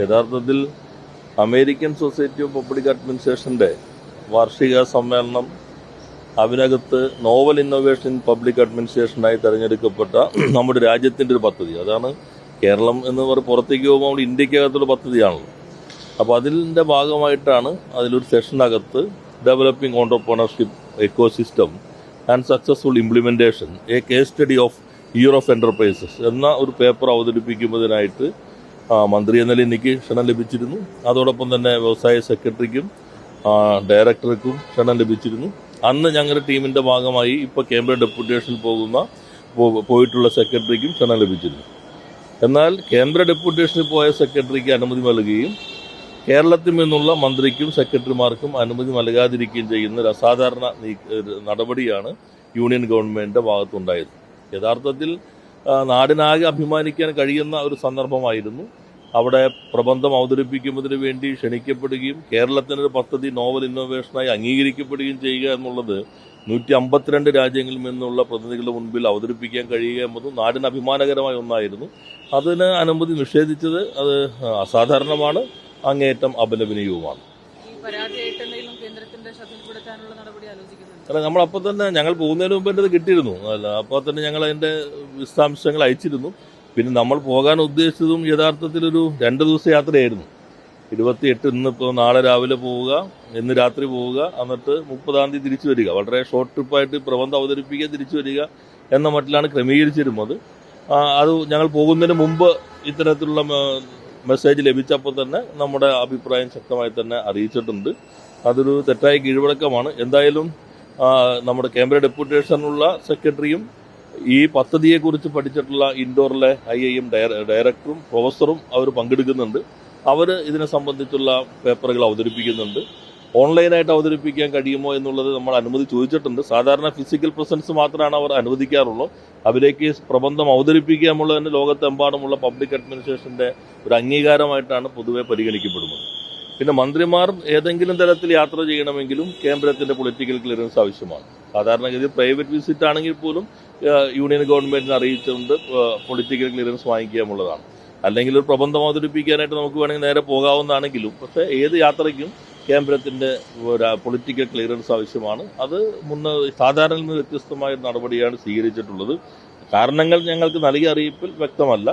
യഥാർത്ഥത്തിൽ American society of public അഡ്മിനിസ്ട്രേഷന്റെ വാർഷിക സമ്മേളനം അതിനകത്ത് നോവൽ ഇന്നോവേഷൻ പബ്ലിക് അഡ്മിനിസ്ട്രേഷനായി തിരഞ്ഞെടുക്കപ്പെട്ട നമ്മുടെ രാജ്യത്തിന്റെ ഒരു പദ്ധതി. അതാണ് കേരളം എന്ന് പറഞ്ഞ് പുറത്തേക്ക് പോകുമ്പോൾ നമ്മൾ ഇന്ത്യക്കകത്തുള്ള പദ്ധതിയാണല്ലോ. അപ്പോൾ അതിന്റെ ഭാഗമായിട്ടാണ് അതിലൊരു സെഷനകത്ത് developing entrepreneurship ecosystem and successful implementation a case study of year of enterprises എന്ന ഒരു പേപ്പർ അവതരിപ്പിക്കുന്നതിനായിട്ട് മന്ത്രി എന്ന നിലയിൽ എനിക്ക് ക്ഷണം ലഭിച്ചിരുന്നു. അതോടൊപ്പം തന്നെ വ്യവസായ സെക്രട്ടറിക്കും ഡയറക്ടർക്കും ക്ഷണം ലഭിച്ചിരുന്നു. അന്ന് ഞങ്ങളുടെ ടീമിന്റെ ഭാഗമായി ഇപ്പോൾ കേന്ദ്ര ഡെപ്യൂട്ടേഷനിൽ പോകുന്ന പോയിട്ടുള്ള സെക്രട്ടറിക്കും ക്ഷണം ലഭിച്ചിരുന്നു. എന്നാൽ കേന്ദ്ര ഡെപ്യൂട്ടേഷനിൽ പോയ സെക്രട്ടറിക്ക് അനുമതി നൽകുകയും കേരളത്തിൽ നിന്നുള്ള മന്ത്രിക്കും സെക്രട്ടറിമാർക്കും അനുമതി നൽകാതിരിക്കുകയും ചെയ്യുന്ന ഒരു അസാധാരണ നടപടിയാണ് യൂണിയൻ ഗവൺമെന്റിന്റെ ഭാഗത്തുണ്ടായത്. യഥാർത്ഥത്തിൽ നാടിനാകെ അഭിമാനിക്കാൻ കഴിയുന്ന ഒരു സന്ദർഭമായിരുന്നു. അവിടെ പ്രബന്ധം അവതരിപ്പിക്കുന്നതിന് വേണ്ടി ക്ഷണിക്കപ്പെടുകയും കേരളത്തിനൊരു പദ്ധതി നോവൽ ഇന്നോവേഷനായി അംഗീകരിക്കപ്പെടുകയും ചെയ്യുക എന്നുള്ളത് നൂറ്റി അമ്പത്തിരണ്ട് രാജ്യങ്ങളിൽ നിന്നുള്ള പ്രതിനിധികളുടെ മുൻപിൽ അവതരിപ്പിക്കാൻ കഴിയുക എന്നതും നാടിന് അഭിമാനകരമായ ഒന്നായിരുന്നു. അതിന് അനുമതി നിഷേധിച്ചത് അത് അസാധാരണമാണ്. അങ്ങേയറ്റം അപലപനീയവുമാണ്. അല്ല നമ്മളപ്പോൾ തന്നെ ഞങ്ങൾ പോകുന്നതിന് മുമ്പ് എന്റെ കിട്ടിയിരുന്നു. അല്ല അപ്പോൾ തന്നെ ഞങ്ങൾ അതിന്റെ വിശദാംശങ്ങൾ അയച്ചിരുന്നു. പിന്നെ നമ്മൾ പോകാൻ ഉദ്ദേശിച്ചതും യഥാർത്ഥത്തിൽ ഒരു രണ്ട് ദിവസം യാത്രയായിരുന്നു. ഇരുപത്തിയെട്ട് ഇന്നിപ്പോൾ നാളെ രാവിലെ പോവുക ഇന്ന് രാത്രി പോവുക എന്നിട്ട് മുപ്പതാം തീയതി തിരിച്ചു വരിക. വളരെ ഷോർട്ട് ട്രിപ്പായിട്ട് പ്രബന്ധം അവതരിപ്പിക്കുക തിരിച്ചു വരിക എന്ന മട്ടിലാണ് ക്രമീകരിച്ചിരുന്നത്. അത് ഞങ്ങൾ പോകുന്നതിന് മുമ്പ് ഇത്തരത്തിലുള്ള മെസ്സേജ് ലഭിച്ചപ്പോൾ തന്നെ നമ്മുടെ അഭിപ്രായം ശക്തമായി തന്നെ അറിയിച്ചിട്ടുണ്ട്. അതൊരു തെറ്റായ കീഴ്വഴക്കമാണ്. എന്തായാലും നമ്മുടെ കേന്ദ്ര ഡെപ്യൂട്ടേഷനുള്ള സെക്രട്ടറിയും ഈ പദ്ധതിയെക്കുറിച്ച് പഠിച്ചിട്ടുള്ള ഇൻഡോറിലെ ഐ ഐ എം ഡയറക്ടറും പ്രൊഫസറും അവർ പങ്കെടുക്കുന്നുണ്ട്. അവർ ഇതിനെ സംബന്ധിച്ചുള്ള പേപ്പറുകൾ അവതരിപ്പിക്കുന്നുണ്ട്. ഓൺലൈനായിട്ട് അവതരിപ്പിക്കാൻ കഴിയുമോ എന്നുള്ളത് നമ്മൾ അനുമതി ചോദിച്ചിട്ടുണ്ട്. സാധാരണ ഫിസിക്കൽ പ്രസൻസ് മാത്രമാണ് അവർ അനുവദിക്കാറുള്ളൂ. അവരേക്ക് പ്രബന്ധം അവതരിപ്പിക്കുക എന്നുള്ളത് തന്നെ ലോകത്തെമ്പാടുമുള്ള പബ്ലിക് അഡ്മിനിസ്ട്രേഷന്റെ ഒരു അംഗീകാരമായിട്ടാണ് പൊതുവെ പരിഗണിക്കപ്പെടുന്നത്. പിന്നെ മന്ത്രിമാർ ഏതെങ്കിലും തരത്തിൽ യാത്ര ചെയ്യണമെങ്കിലും കേന്ദ്രത്തിന്റെ പൊളിറ്റിക്കൽ ക്ലിയറൻസ് ആവശ്യമാണ്. സാധാരണഗതിയിൽ പ്രൈവറ്റ് വിസിറ്റ് ആണെങ്കിൽ പോലും യൂണിയൻ ഗവൺമെന്റിനെ അറിയിച്ചുകൊണ്ട് പൊളിറ്റിക്കൽ ക്ലിയറൻസ് വാങ്ങിക്കുക എന്നുള്ളതാണ്. അല്ലെങ്കിൽ ഒരു പ്രബന്ധം അവതരിപ്പിക്കാനായിട്ട് നമുക്ക് വേണമെങ്കിൽ നേരെ പോകാവുന്നതാണെങ്കിലും പക്ഷേ ഏത് യാത്രയ്ക്കും കേന്ദ്രത്തിന്റെ പൊളിറ്റിക്കൽ ക്ലിയറൻസ് ആവശ്യമാണ്. അത് മുന്ന സാധാരണ നിന്ന് വ്യത്യസ്തമായ നടപടിയാണ് സ്വീകരിച്ചിട്ടുള്ളത്. കാരണങ്ങൾ ഞങ്ങൾക്ക് നൽകിയ അറിയിപ്പിൽ വ്യക്തമല്ല.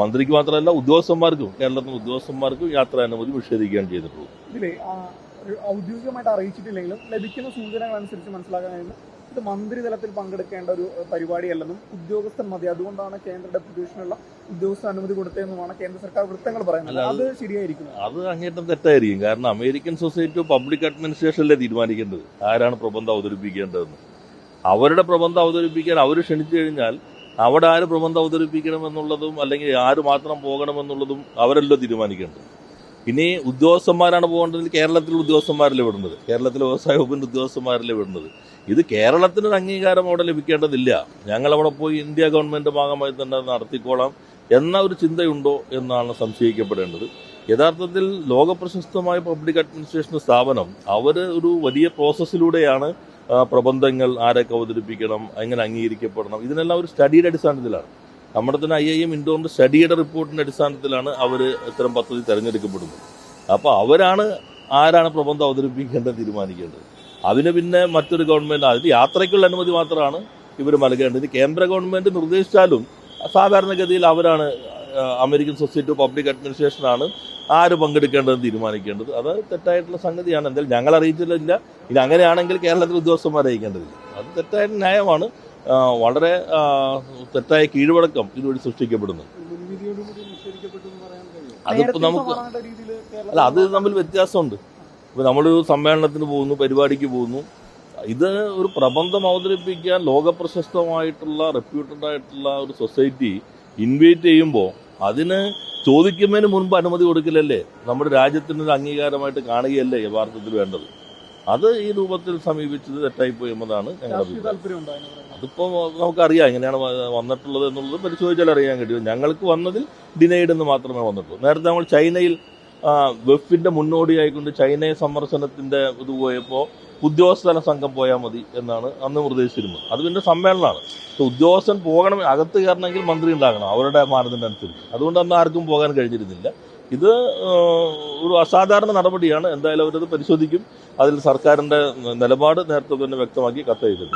മന്ത്രിക്ക് മാത്രമല്ല ഉദ്യോഗസ്ഥന്മാർക്കും കേരളത്തിലെ ഉദ്യോഗസ്ഥന്മാർക്കും യാത്രാനുമതി നിഷേധിക്കുകയാണ് ചെയ്തിട്ടുള്ളത്. ഔദ്യോഗികമായിട്ട് അറിയിച്ചിട്ടില്ലെങ്കിലും ലഭിക്കുന്ന സൂചനകൾ അനുസരിച്ച് മനസ്സിലാക്കാൻ കഴിയുന്നു ഇത് മന്ത്രിതലത്തിൽ പങ്കെടുക്കേണ്ട ഒരു പരിപാടിയല്ലെന്നും ഉദ്യോഗസ്ഥൻ മതി. അതുകൊണ്ടാണ് കേന്ദ്ര ഡെപ്യൂട്ടേഷനുള്ള ഉദ്യോഗസ്ഥ അനുമതി കൊടുത്തതെന്നുമാണ് കേന്ദ്ര സർക്കാർ വൃത്തങ്ങൾ പറയുന്നത്. അത് ശരിയായിരിക്കും അത് അങ്ങേറ്റം തെറ്റായിരിക്കും. കാരണം അമേരിക്കൻ സൊസൈറ്റി ഓഫ് പബ്ലിക് അഡ്മിനിസ്ട്രേഷനല്ലേ തീരുമാനിക്കേണ്ടത് ആരാണ് പ്രബന്ധം അവതരിപ്പിക്കേണ്ടതെന്ന്. അവരുടെ പ്രബന്ധം അവതരിപ്പിക്കാൻ അവർ ക്ഷണിച്ചു കഴിഞ്ഞാൽ അവിടെ ആര് പ്രബന്ധം അവതരിപ്പിക്കണമെന്നുള്ളതും അല്ലെങ്കിൽ ആര് മാത്രം പോകണമെന്നുള്ളതും അവരല്ലോ തീരുമാനിക്കേണ്ടത്. ഇനി ഉദ്യോഗസ്ഥന്മാരാണ് പോകേണ്ടത് കേരളത്തിലെ ഉദ്യോഗസ്ഥന്മാരല്ലേ വിടുന്നത്? കേരളത്തിലെ വ്യവസായ വകുപ്പിന്റെ ഉദ്യോഗസ്ഥന്മാരല്ലേ വിടുന്നത്? ഇത് കേരളത്തിനൊരു അംഗീകാരം അവിടെ ലഭിക്കേണ്ടതില്ല. ഞങ്ങളവിടെ പോയി ഇന്ത്യ ഗവൺമെന്റ് ഭാഗമായി തന്നെ നടത്തിക്കോളാം എന്ന ഒരു ചിന്തയുണ്ടോ എന്നാണ് സംശയിക്കപ്പെടേണ്ടത്. യഥാർത്ഥത്തിൽ ലോകപ്രശസ്തമായ പബ്ലിക് അഡ്മിനിസ്ട്രേഷൻ സ്ഥാപനം അവർ ഒരു വലിയ പ്രോസസ്സിലൂടെയാണ് പ്രബന്ധങ്ങൾ ആരൊക്കെ അവതരിപ്പിക്കണം എങ്ങനെ അംഗീകരിക്കപ്പെടണം ഇതിനെല്ലാം ഒരു സ്റ്റഡിയുടെ അടിസ്ഥാനത്തിലാണ്. നമ്മുടെ തന്നെ ഐ ഐ എം ഇൻഡോറിന്റെ സ്റ്റഡിയുടെ റിപ്പോർട്ടിന്റെ അടിസ്ഥാനത്തിലാണ് അവർ ഇത്തരം പദ്ധതി തിരഞ്ഞെടുക്കപ്പെടുന്നത്. അപ്പോൾ അവരാണ് ആരാണ് പ്രബന്ധം അവതരിപ്പിക്കേണ്ടത് തീരുമാനിക്കേണ്ടത്. അതിന് പിന്നെ മറ്റൊരു ഗവൺമെന്റ് അതിൽ യാത്രയ്ക്കുള്ള അനുമതി മാത്രമാണ് ഇവർ നൽകേണ്ടത്. കേന്ദ്ര ഗവൺമെന്റ് നിർദ്ദേശിച്ചാലും സാധാരണഗതിയിൽ അവരാണ് അമേരിക്കൻ സൊസൈറ്റി ഓഫ് പബ്ലിക് അഡ്മിനിസ്ട്രേഷനാണ് ആര് പങ്കെടുക്കേണ്ടതെന്ന് തീരുമാനിക്കേണ്ടത്. അത് തെറ്റായിട്ടുള്ള സംഗതിയാണ്. എന്തായാലും ഞങ്ങൾ അറിയിച്ചിട്ടില്ല. ഇനി അങ്ങനെയാണെങ്കിൽ കേരളത്തിലെ ഉദ്യോഗസ്ഥന്മാരെ അറിയിക്കേണ്ടതില്ല. അത് തെറ്റായ ന്യായമാണ്. വളരെ തെറ്റായ കീഴ്വഴക്കം ഇതുവഴി സൃഷ്ടിക്കപ്പെടുന്നു. അതിപ്പോ നമുക്ക് അല്ല അത് തമ്മിൽ വ്യത്യാസമുണ്ട്. ഇപ്പൊ നമ്മളൊരു സമ്മേളനത്തിന് പോകുന്നു പരിപാടിക്ക് പോകുന്നു. ഇത് ഒരു പ്രബന്ധം അവതരിപ്പിക്കാൻ ലോകപ്രശസ്തമായിട്ടുള്ള റെപ്യൂട്ടഡ് ആയിട്ടുള്ള ഒരു സൊസൈറ്റി ഇൻവൈറ്റ് ചെയ്യുമ്പോൾ അതിന് ചോദിക്കുന്നതിന് മുൻപ് അനുമതി കൊടുക്കില്ലല്ലേ നമ്മുടെ രാജ്യത്തിന് അംഗീകാരമായിട്ട് കാണുകയല്ലേ യഥാർത്ഥത്തിൽ വേണ്ടത്? അത് ഈ രൂപത്തിൽ സമീപിച്ചത് തെറ്റായിപ്പോയി എന്നതാണ് ഞങ്ങളുടെ? അതിപ്പോൾ നമുക്കറിയാം എങ്ങനെയാണ് വന്നിട്ടുള്ളത് എന്നുള്ളത് പരിശോധിച്ചാൽ അറിയാൻ കഴിയും. ഞങ്ങൾക്ക് വന്നതിൽ ഡിനൈഡ് എന്ന് മാത്രമേ വന്നിട്ടുള്ളൂ. നേരത്തെ നമ്മൾ ചൈനയിൽ വെഫിന്റെ മുന്നോടിയായിക്കൊണ്ട് ചൈനയെ സന്ദർശനത്തിന്റെ ഇത് പോയപ്പോൾ ഉദ്യോഗസ്ഥന സംഘം പോയാൽ മതി എന്നാണ് അന്ന് നിർദ്ദേശിച്ചിരുന്നത്. അത് പിന്നെ സമ്മേളനമാണ്. ഉദ്യോഗസ്ഥൻ പോകണം അകത്ത് കയറണമെങ്കിൽ മന്ത്രി ഉണ്ടാകണം അവരുടെ മാനദണ്ഡം അനുസരിച്ച്. അതുകൊണ്ട് അന്ന് ആർക്കും പോകാൻ കഴിഞ്ഞിരുന്നില്ല. ഇത് ഒരു അസാധാരണ നടപടിയാണ്. എന്തായാലും അവരത് പരിശോധിക്കും. അതിൽ സർക്കാരിന്റെ നിലപാട് നേരത്തെ തന്നെ വ്യക്തമാക്കി കത്തെഴുതും.